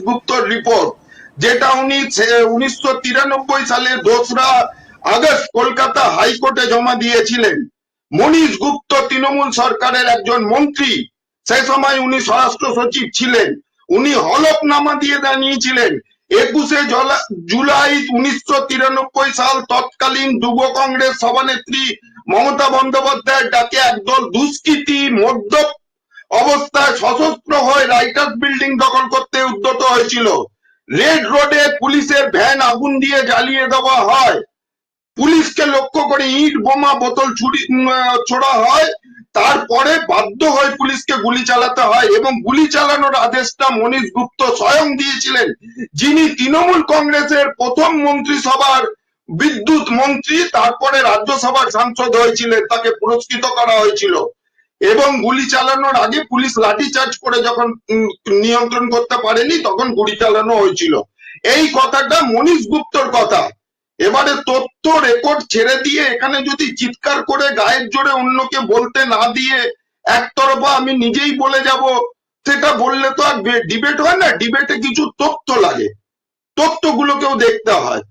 গুপ্তর report, যেটা উনি উনিশশো সালের দোসরা আগস্ট কলকাতা হাইকোর্টে জমা দিয়েছিলেন। মনীষ গুপ্ত তৃণমূল সরকারের একজন মন্ত্রী সেই সময় উনি স্বরাষ্ট্র সচিব ছিলেন। উনি হলফনামা দিয়ে জানিয়েছিলেন, একুশে জলা- জুলাই উনিশশো তিরানব্বই সাল তৎকালীন যুব কংগ্রেস সভানেত্রী মমতা বন্দ্যোপাধ্যায়ের ডাকে একদল দুষ্কৃতী মদ্যপ অবস্থায় সশস্ত্র হয়ে রাইটার্স বিল্ডিং দখল করতে উদ্যত হয়েছিল। রেড রোডে পুলিশের ভ্যান আগুন দিয়ে জ্বালিয়ে দেওয়া হয়। পুলিশকে লক্ষ্য করে ইট, বোমা, বোতল, ছুরি ছোড়া হয়। তারপরে বাধ্য হয়ে পুলিশকে গুলি চালাতে হয় এবং গুলি চালানোর আদেশটা মনীষ গুপ্ত স্বয়ং দিয়েছিলেন, যিনি তৃণমূল কংগ্রেসের প্রথম মন্ত্রিসভার বিদ্যুৎ মন্ত্রী, তারপরে রাজ্যসভার সাংসদ হয়েছিলেন, তাকে পুরস্কৃত করা হয়েছিল। এবং গুলি চালানোর আগে পুলিশ লাঠিচার্জ করে যখন নিয়ন্ত্রণ করতে পারেনি, তখন গুলি চালানো হয়েছিল। এই কথাটা মনীষ গুপ্তর কথা। এবারে তথ্য রেকর্ড ছেড়ে দিয়ে এখানে যদি চিৎকার করে গায়ের জোরে অন্যকে বলতে না দিয়ে একতরফা আমি নিজেই বলে যাব, সেটা বললে তো আর ডিবেট হয় না। ডিবেটে কিছু তথ্য লাগে। তথ্য তথ্যগুলোকেও দেখতে হয়।